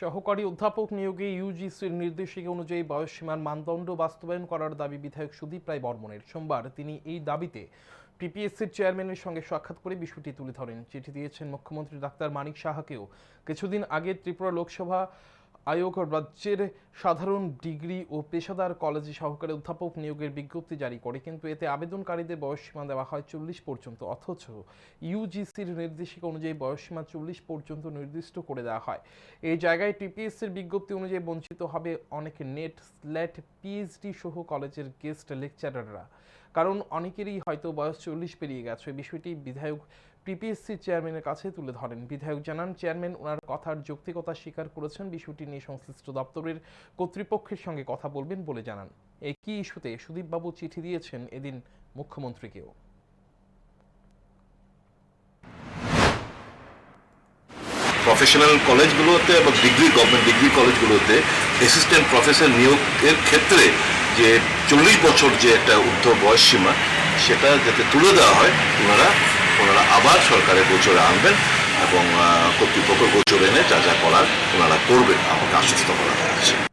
সহকারী অধ্যাপক নিয়োগে ইউজিসির নির্দেশিকা অনুযায়ী বয়সসীমার মানদণ্ড বাস্তবায়ন করার দাবি বিধায়ক সুদীপ রায় বর্মনের। সোমবার তিনি এই দাবিতে পিপিএসসির চেয়ারম্যানের সঙ্গে সাক্ষাৎ করে বিষয়টি তুলে ধরেন। চিঠি দিয়েছেন মুখ্যমন্ত্রী ডাক্তার মানিক সাহাকেও। কিছুদিন আগে ত্রিপুরা লোকসভা আয়োগ রাজ্যের সাধারণ ডিগ্রি ও পেশাদার কলেজে সহকারী অধ্যাপক নিয়োগের বিজ্ঞপ্তি জারি করে, কিন্তু এতে আবেদনকারীদের বয়সসীমা দেওয়া হয় চল্লিশ পর্যন্ত। অথচ ইউজিসির নির্দেশিকা অনুযায়ী বয়সসীমা চল্লিশ পর্যন্ত নির্দিষ্ট করে দেওয়া হয়। এই জায়গায় টিপিএসসির বিজ্ঞপ্তি অনুযায়ী বঞ্চিত হবে অনেক নেট স্ল্যাট পিএইচডি সহ কলেজের গেস্ট লেকচারাররা। কারণ অনেকেরই হয়তো বয়স চল্লিশ পেরিয়ে গেছে। বিষয়টি বিধায়ক পিপিএসসি চেয়ারম্যানের কাছে তুলে ধরেন। বিধায়ক জানান চেয়ারম্যান ওনার কথার যৌক্তিকতা স্বীকার করেছেন, বিষয়টি নিয়ে সংশ্লিষ্ট দপ্তরের কর্তৃপক্ষের সঙ্গে কথা বলবেন বলে জানান। একই ইস্যুতে সুদীপবাবু চিঠি দিয়েছেন এদিন মুখ্যমন্ত্রীকেও। প্রফেশনাল কলেজগুলোতে এবং ডিগ্রি গভর্নমেন্ট ডিগ্রি কলেজগুলোতে অ্যাসিস্ট্যান্ট প্রফেসর নিয়োগের ক্ষেত্রে যে চল্লিশ বছর যে একটা ঊর্ধ্ব বয়স সীমা সেটা যাতে তুলে দেওয়া হয়, ওনারা ওনারা আবার সরকারের গোচরে আনবেন এবং কর্তৃপক্ষ গোচরে এনে যা যা করার ওনারা করবেন। আমাকে আশ্বস্ত করা যায়